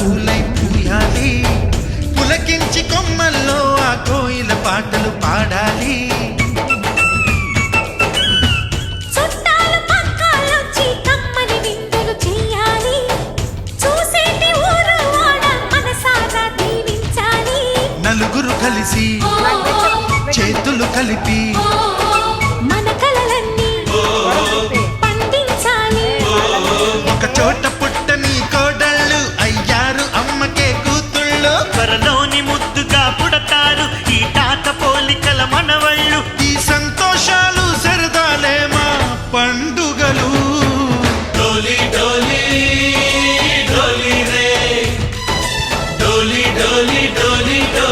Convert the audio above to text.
పూలై పూయాలి. పులకించి కొమ్మల్లో ఆ కోయిల పాటలు పాడాలి. నలుగురు కలిసి చేతులు కలిపి మన కలలన్నీ పండించాలి. ఒక చోట डोली डोली डोली डोली